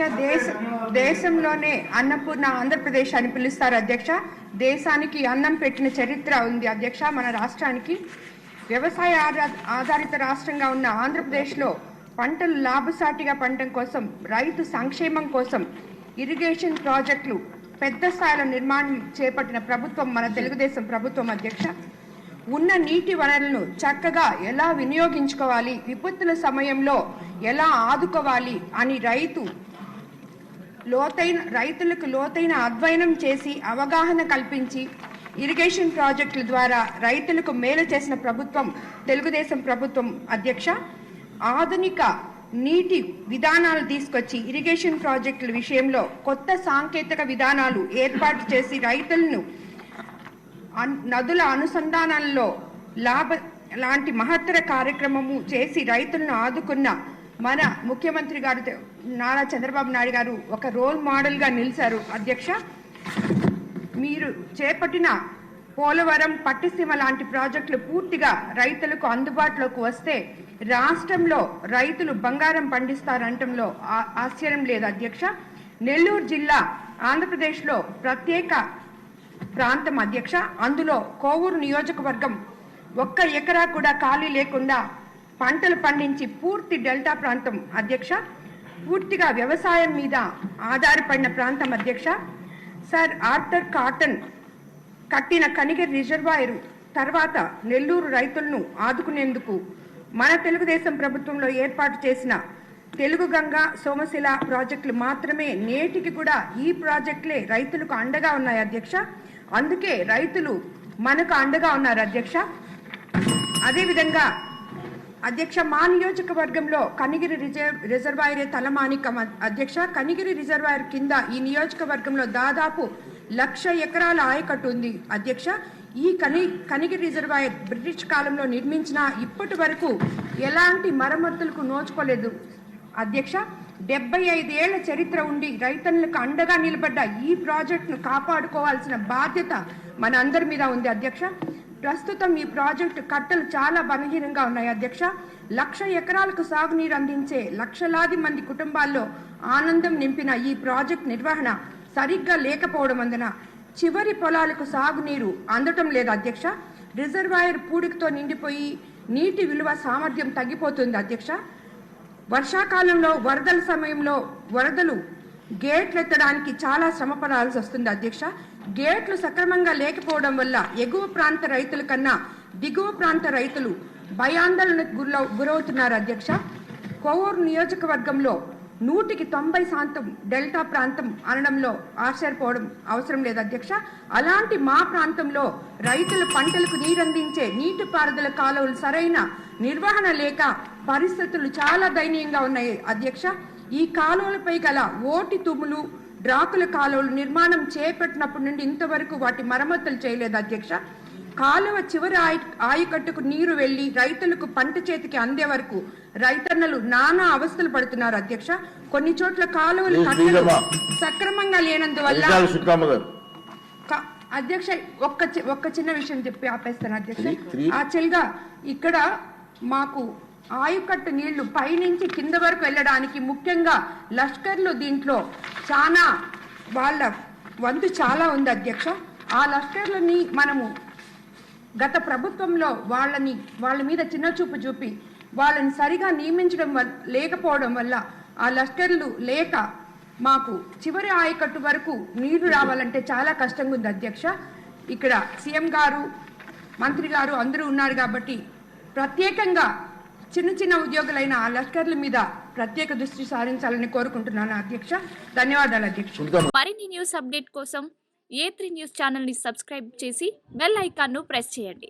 అధ్యక్ష దేశ దేశంలోనే అన్నపూర్ణ ఆంధ్రప్రదేశ్ అని పిలుస్తారు అధ్యక్ష. దేశానికి అన్నం పెట్టిన చరిత్ర ఉంది అధ్యక్ష. మన రాష్ట్రానికి వ్యవసాయ ఆధారిత రాష్ట్రంగా ఉన్న ఆంధ్రప్రదేశ్లో పంటలు లాభసాటిగా పండటం కోసం రైతు సంక్షేమం కోసం ఇరిగేషన్ ప్రాజెక్టులు పెద్ద స్థాయిలో నిర్మాణం చేపట్టిన ప్రభుత్వం మన తెలుగుదేశం ప్రభుత్వం అధ్యక్ష. ఉన్న నీటి వనరులను చక్కగా ఎలా వినియోగించుకోవాలి? విపత్తుల సమయంలో ఎలా ఆదుకోవాలి? అని రైతు లోతైన రైతులకు లోతైన అధ్వయనం చేసి అవగాహన కల్పించి ఇరిగేషన్ ప్రాజెక్టుల ద్వారా రైతులకు మేలు చేసిన ప్రభుత్వం తెలుగుదేశం ప్రభుత్వం అధ్యక్ష ఆధునిక నీటి విధానాలు తీసుకొచ్చి ఇరిగేషన్ ప్రాజెక్టుల విషయంలో కొత్త సాంకేతిక విధానాలు ఏర్పాటు చేసి రైతులను నదుల అనుసంధానాల్లో లాభ లాంటి మహత్తర కార్యక్రమము చేసి రైతులను ఆదుకున్న మన ముఖ్యమంత్రి గారు నారా చంద్రబాబు నాయుడు గారు ఒక రోల్ మోడల్గా నిలిచారు. అధ్యక్ష మీరు చేపట్టిన పోలవరం పట్టిసీమ లాంటి ప్రాజెక్టులు పూర్తిగా రైతులకు అందుబాటులోకి వస్తే రాష్ట్రంలో రైతులు బంగారం పండిస్తారంటంలో ఆ- ఆశ్చర్యం లేదు. అధ్యక్ష నెల్లూరు జిల్లా ఆంధ్రప్రదేశ్లో ప్రత్యేక ప్రాంతం అధ్యక్ష. అందులో కోవూరు నియోజకవర్గం ఒక్క ఎకరా కూడా ఖాళీ లేకుండా పంటలు పండించి పూర్తి డెల్టా ప్రాంతం అధ్యక్ష పూర్తిగా వ్యవసాయం మీద ఆధారపడిన ప్రాంతం అధ్యక్ష సార్ ఆర్థర్ కాటన్ కట్టిన కనిగిరి రిజర్వాయరు తర్వాత నెల్లూరు రైతులను ఆదుకునేందుకు మన తెలుగుదేశం ప్రభుత్వంలో ఏర్పాటు చేసిన తెలుగు గంగా సోమశిల ప్రాజెక్టులు మాత్రమే నేటికి కూడా ఈ ప్రాజెక్టులే రైతులకు అండగా ఉన్నాయి అధ్యక్ష. అందుకే రైతులు మనకు అండగా ఉన్నారు అధ్యక్ష. అదేవిధంగా అధ్యక్ష మా నియోజకవర్గంలో కనిగిరి రిజర్వ్ రిజర్వాయరే తలమానికం అధ్యక్ష కనిగిరి రిజర్వాయర్ కింద ఈ నియోజకవర్గంలో దాదాపు లక్ష ఎకరాల ఆయకట్టు ఉంది. అధ్యక్ష ఈ కని కనిగిరి రిజర్వాయర్ బ్రిటిష్ కాలంలో నిర్మించిన ఇప్పటి వరకు ఎలాంటి మరమ్మతులకు నోచుకోలేదు. అధ్యక్ష డెబ్బై ఐదేళ్ళ చరిత్ర ఉండి రైతన్నులకు అండగా నిలబడ్డ ఈ ప్రాజెక్టును కాపాడుకోవాల్సిన బాధ్యత మన అందరి మీద ఉంది. అధ్యక్ష ప్రస్తుతం ఈ ప్రాజెక్టు కట్టలు చాలా బలహీనంగా ఉన్నాయి అధ్యక్ష. లక్ష ఎకరాలకు సాగునీరు అందించే లక్షలాది మంది కుటుంబాల్లో ఆనందం నింపిన ఈ ప్రాజెక్ట్ నిర్వహణ సరిగ్గా లేకపోవడం అందున చివరి పొలాలకు సాగునీరు అందటం లేదు అధ్యక్ష. రిజర్వాయర్ పూడికతో నిండిపోయి నీటి విలువ సామర్థ్యం తగ్గిపోతుంది అధ్యక్ష. వర్షాకాలంలో వరదల సమయంలో వరదలు గేట్లు ఎత్తడానికి చాలా శ్రమ పడాల్సి వస్తుంది అధ్యక్ష. గేట్లు సక్రమంగా లేకపోవడం వల్ల ఎగువ ప్రాంత రైతుల కన్నా దిగువ ప్రాంత రైతులు భయాందోళనకు గురౌ గురవుతున్నారు అధ్యక్ష. కోవూరు నియోజకవర్గంలో నూటికి తొంభై శాతం డెల్టా ప్రాంతం అనడంలో ఆశ్చర్యపోవడం అవసరం లేదు అధ్యక్ష. అలాంటి మా ప్రాంతంలో రైతుల పంటలకు నీరందించే నీటిపారుదల కాలువలు సరైన నిర్వహణ లేక పరిస్థితులు చాలా దయనీయంగా ఉన్నాయి అధ్యక్ష. ఈ కాలువలపై గల ఓటి తుమ్ములు డ్రాకుల కాలువలు నిర్మాణం చేపట్టినప్పటి నుండి ఇంతవరకు వాటి మరమ్మతులు చేయలేదు అధ్యక్ష కాలువ చివరి ఆయ ఆయకట్టుకు నీరు వెళ్ళి రైతులకు పంట చేతికి అందే వరకు రైతన్నలు నానా అవస్థలు పడుతున్నారు అధ్యక్ష కొన్ని చోట్ల కాలువలు. సక్రమంగా లేనందువల్ల అధ్యక్ష ఒక్క ఒక్క చిన్న విషయం చెప్పి ఆపేస్తాను అధ్యక్ష. యాక్చువల్గా ఇక్కడ మాకు ఆయుకట్టు నీళ్ళు పైనుంచి కింద వరకు వెళ్ళడానికి ముఖ్యంగా లష్కర్లు దీంట్లో చాలా వాళ్ళ వంతు చాలా ఉంది అధ్యక్ష. ఆ లష్కర్లని మనము గత ప్రభుత్వంలో వాళ్ళని వాళ్ళ మీద చిన్న చూపు చూపి వాళ్ళని సరిగా నియమించడం వల్ల లేకపోవడం వల్ల ఆ లష్కర్లు లేక మాకు చివరి ఆయకట్టు వరకు నీరు రావాలంటే చాలా కష్టంగా ఉంది అధ్యక్ష. ఇక్కడ సీఎం గారు మంత్రి గారు అందరూ ఉన్నారు కాబట్టి ప్రత్యేకంగా చిన్న చిన్న ఉద్యోగులైన ఆ లష్కర్ల మీద ప్రత్యేక దృష్టి సారించాలని కోరుకుంటున్నాను అధ్యక్ష. ధన్యవాదాలు అధ్యక్ష. మరిన్ని న్యూస్ అప్డేట్ కోసం ఏ త్రీ న్యూస్ ఛానల్ని సబ్స్క్రైబ్ చేసి బెల్ ఐకాన్ను ప్రెస్ చేయండి.